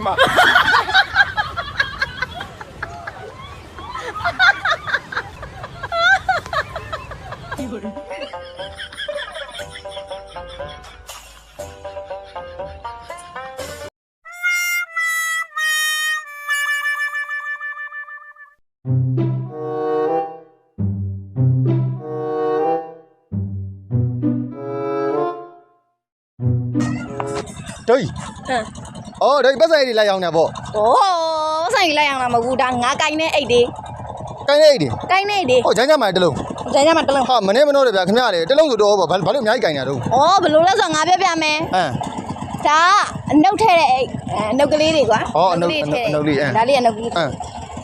Fatima. Doi. Eh. အော်တို့ပတ်ဆိုင်တွေလာရောက်နေပေါ့โอ้ဆိုင်ကြီးလိုက်အောင်လားမဟုတ်ဘူးဒါငါကိုင်းနေအိတ်တွေကိုင်းနေအိတ်တွေကိုင်းနေအိတ်တွေဟောဂျမ်းဂျမ်းမိုင်တစ်လုံးကျန်ကြမှာတစ်လုံးဟာမနေ့မနို့တယ်ဗျာခင်ဗျားလေတစ်လုံးဆိုတော့ဘာဘာလို့အများကြီးကိုင်းနေတော့ဩဘယ်လိုလဲဆိုတော့ငါပြပြမယ်ဟမ် ဒါအနှုတ်ထဲတဲ့အိတ်အဲအနှုတ်ကလေးတွေကွာဩအနှုတ်အနှုတ်လေးအဲဒါလေးကအနှုတ်ကလေးဟမ်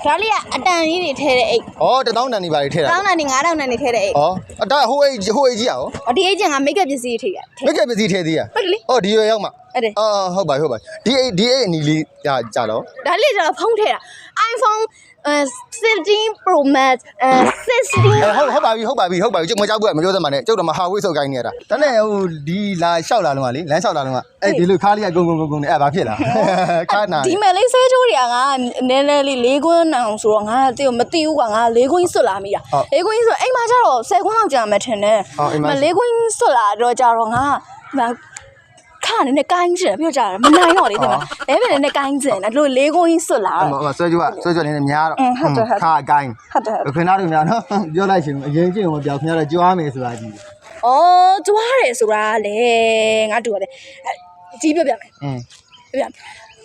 ဒါလေးကအတန်ကြီးတွေထဲတဲ့အိတ်ဩတထောင်းတန်နေပါလေထဲတာတောင်းတန်နေ9000တန်နေထဲတဲ့အိတ်ဩအတားဟိုအိတ်ဟိုအိတ်ကြီးရောအဒီအိတ်ကျန်ကမိတ်ကပ်ပစ္စည်းတွေထဲမိတ်ကပစ္စည်းထဲသေးရဟုတ်တယ်လေ ဩဒီရွယ်ရောက်မှာဟုတ်တယ်အော်ဟုတ်ပါဟုတ်ပါဒီအိတ်ဒီအိတ်အနီလေးကြာကြာတော့ဒါလေးကျတော့ဖုန်းထဲတာ iPhone 16 Pro Max အဲ16အဲဟုတ်ဟုတ်ပါပြီဟုတ်ပါပြီဟုတ်ပါပြီကျုပ်မကြောက်ဘူးမပြောစမ်းပါနဲ့ကျုပ်တော့မဟာဝိတ်ဆုတ်ကိုင်းနေရတာဒါနဲ့ဟိုဒီလာလျှောက်လာလုံးကလေလမ်းလျှောက်လာလုံးကအဲ့ဒီလိုခါလေးကဂုံဂုံဂုံဂုံနေအဲ့ဘာဖြစ်လားခါနာဒီမဲ့လေးဆွဲချိုးတွေကငါနည်းနည်းလေးလေးခွန်းအောင်ဆိုတော့ငါတိကိုမသိဘူးကွာငါလေးခွန်းဆွတ်လာမိတာလေးခွန်းဆွတ်အိမ်မှာကျတော့10ခွန်းလောက်ကြာမှထင်တယ်လေးခွန်းဆွတ်လာတော့ကြတော့ငါ ခါနေနဲ့ကိုင်းကျင်ပြောကြတယ်မနိုင်တော့လေဒီမှာအဲပဲနဲ့ကိုင်းကျင်တယ်လို့လေးခွန်းဆွတ်လာ အဲ့မှာဆွဲကြွဆွဲကြွနေနေများတော့ခါကိုင်း ဟုတ်တယ် ခင်ဗျားတို့များနော်ပြောလိုက်ရှင်အရင်ချင်းမပြောခင်ဗျားတို့ကြွားမယ်ဆိုတာကြီး ဩကြွားတယ်ဆိုတာလေငါတူရတယ်ကြီးပြောပြမယ် อืม ပြပြ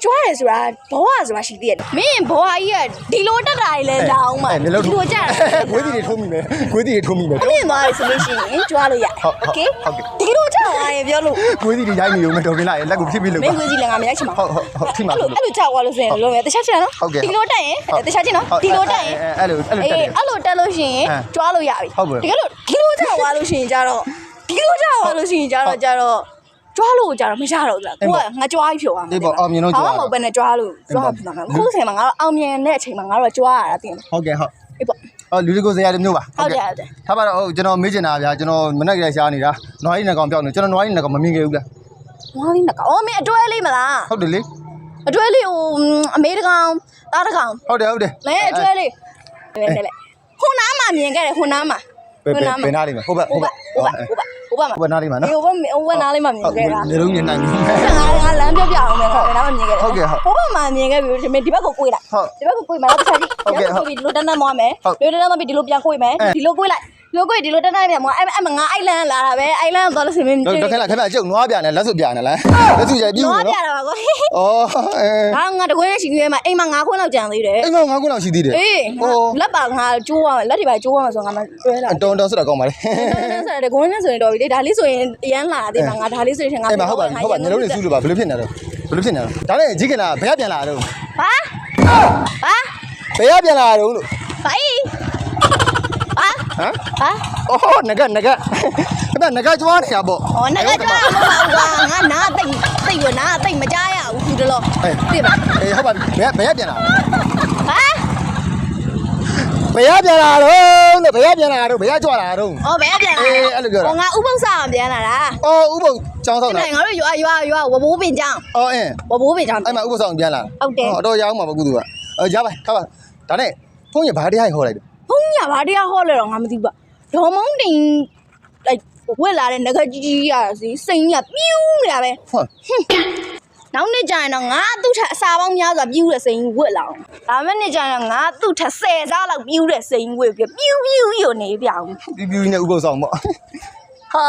ကြွားတယ်ဆိုတာဘဝဆိုတာရှိသေးတယ်မင်းဘဝကြီးကဒီလိုတက်တာကြီးလဲတောင်းမှာဒီလိုကြတယ် ခွေးတီတွေထိုးမိမယ်ခွေးတီတွေထိုးမိမယ် အမြင်သွားပြီဆိုလို့ရှိရင်ကြွားလို့ရတယ် ဟုတ် โอเค ဟုတ်ကဲ့ ဒီလို ကြောက်သွားရင်ပြောလို့ခွေးတီတွေရိုက်နေလို့မတော်ခင်လာရဲ့လက်ကိုဖြစ်ပြီးလို့မင်းကိုကြီးလည်းငါမရိုက်ချင်ပါဟုတ်ဟုတ်ဟုတ်ထိမှာအဲ့လိုအဲ့လိုကြောက်သွားလို့ဆိုရင်လုံးဝတခြားချင်နော်ဟုတ်ကဲ့ဒီလိုတက်ရင်တခြားချင်နော်ဒီလိုတက်ရင်အဲ့လိုအဲ့လိုတက်တယ်အဲ့လိုတက်လို့ရှိရင်ဟမ်ကြွားလို့ရပြီဟုတ်ပါဘူးတကယ်လို့ဒီလိုကြောက်သွားလို့ရှိရင်ကြတော့ဒီလိုကြောက်သွားလို့ရှိရင်ကြတော့ကြတော့ကြွားလို့ကြတော့မရတော့ဘူးလားအေးကိုပေါ့ကငါကြွားပြီးဖြိုသွားမှာအေးပေါ့အောင်မြင်တော့ကြွားဘာမှမဟုတ်ဘဲနဲ့ကြွားလို့ကြွားဖြစ်သွားမှာခုချိန်မှာငါတို့အောင်မြင်တဲ့အချိန်မှာငါတို့ကကြွားရတာတင်တယ်ဟုတ်ကဲ့ဟုတ် အေးပေါ့အော်လူတွေကိုစရာတွေမျိုးပါဟုတ်တယ်ဟုတ်တယ်ထားပါတော့ဟုတ်ကျွန်တော်မေးချင်တာဗျာကျွန်တော်မနေ့ကလေးရှားနေတာနွားရီနှကောင်ပြောင်းနေကျွန်တော်နွားရီနှကောင်မမြင်ခဲ့ဘူးလားဝါးလေးနကောင်အော်မင်းအတွဲလေးမလားဟုတ်တယ်လေအတွဲလေးဟိုအမေတကောင်သားတကောင်ဟုတ်တယ်ဟုတ်တယ်လဲအတွဲလေးလဲလဲလဲဟိုနားမှာမြင်ခဲ့တယ်ဟိုနားမှာဘယ်ဘယ်ဘယ်နားလေးမှာဟုတ်ပါဟိုဘက်ဟိုဘက်ဟိုဘက် ဟိုဘက်မှာဟိုဘက်နားလေးမှာနော်ဒီဟိုဘက်ဟိုဘက်နားလေးမှာမြင်ခဲ့တာနေလုံးမြင်နိုင်ပြီငါငါလမ်းပြောပြအောင်မယ်ဟိုနားမှာမြင်ခဲ့တယ်ဟုတ်ကဲ့ဟုတ်ဟိုဘက်မှာမြင်ခဲ့ပြီဒီဘက်ကိုကိုွေးလိုက်ဟုတ်ဒီဘက်ကိုကိုွေးမယ်တော့တစ်ချက်ကြည့်ဟုတ်ကဲ့ဟုတ်ဒီလိုတန်းတန်းမွားမယ်ဟုတ်ဒီလိုတန်းတန်းမပြီးဒီလိုပြန်ကိုွေးမယ်အဲဒီလိုကိုွေးလိုက် ဒီလိုကိုွေးဒီလိုတန်းတန်းပြန်မွားအဲ့အဲ့ငါအိုက်လန်လာတာပဲအိုက်လန်သွားလို့ဆိုရင်တော့တော့ခက်လာခက်လာကျုပ်နွားပြနေလက်စွပ်ပြနေလားလက်စွပ်ကြပြူနွားနော်ပြတာပါကွာဩအဲငါငါတကွင်းနဲ့ရှင်ကြီးမှာအိမ်မှာငါးခွန်းလောက်ကြံသေးတယ်အိမ်မှာငါးခုလောက်ရှိသေးတယ်အေးငါလက်ပါငါကျိုးရမယ်လက်တွေပါကျိုးရမယ်ဆိုတော့ငါမတွဲလာအတော်တော်ဆိုတော့ကောင်းပါလေတော်တော်ဆိုတော့ဂုံးနဲ့ဆိုရင်တော်ပြီလေဒါလေးဆိုရင်အရန်လာတယ်မှာငါဒါလေးဆိုရင်ငါအဲ့မှာဟုတ်ပါပြီဟုတ်ပါမျိုးလုံးတွေစူးလို့ပါဘယ်လိုဖြစ်နေတော့ဘယ်လိုဖြစ်နေတော့ဒါနဲ့ကြီးကလာဘယ်ကပြန်လာတော့ဟာဟာဘယ်ကပြန်လာတော့လို့ဟိုင် ဟာဟမ်ဟာအော်ငကငကအဲ့ဒါငကကြွားနေတာပေါ့ဟောငါကကြောက်မပါဘူးကွာငါနားတိတ်တိတ်ရနားတိတ်မကြားရဘူးခုတလောသိပါအေးဟုတ်ပါပြီဘယ်ဘယ်ကပြန်လာဟာဘယ်ကပြန်လာတော့လို့ဘယ်ကပြန်လာတော့ဘယ်ကကြွလာတော့အော်ဘယ်ပြန်လာအေးအဲ့လိုပြောတာဟောငါဥပု္ပ္ပစာပြန်လာတာအော်ဥပုပ်ចောင်းဆောင်တာအဲ့ငါတို့ရွာရွာရွာဝဘိုးပင်ကြောင်းအော်အင်းဝဘိုးပင်ကြောင်းအဲ့မှာဥပုပ်ဆောင်ပြန်လာဟုတ်တယ်အတော်ရအောင်ပါဘကုသူကအော်ရပါခါပါဒါနဲ့ဖုန်းရဘာတရားဟောလိုက်တယ် ဘုံညာဘာတရားဟောလဲတော့ငါမသိဘူးပါဒေါ်မုံတင်လိုက်ဝက်လာတဲ့ငကကြီးကြီးရစီစိန်ကြီးကပြူးနေတာပဲဟုတ်နောက်နေ့ကျရင်တော့ငါသူ့ထက်အစာပေါင်းများစွာပြူးတဲ့စိန်ကြီးဝက်လာအောင်ဒါမဲ့နေ့ကျရင်ငါသူ့ထက်10စားလောက်ပြူးတဲ့စိန်ကြီးဝက်ပြပြူးပြူးရနေပြအောင်ပြူးပြူးနဲ့ဥပုပ်ဆောင်ပေါ့ဟာ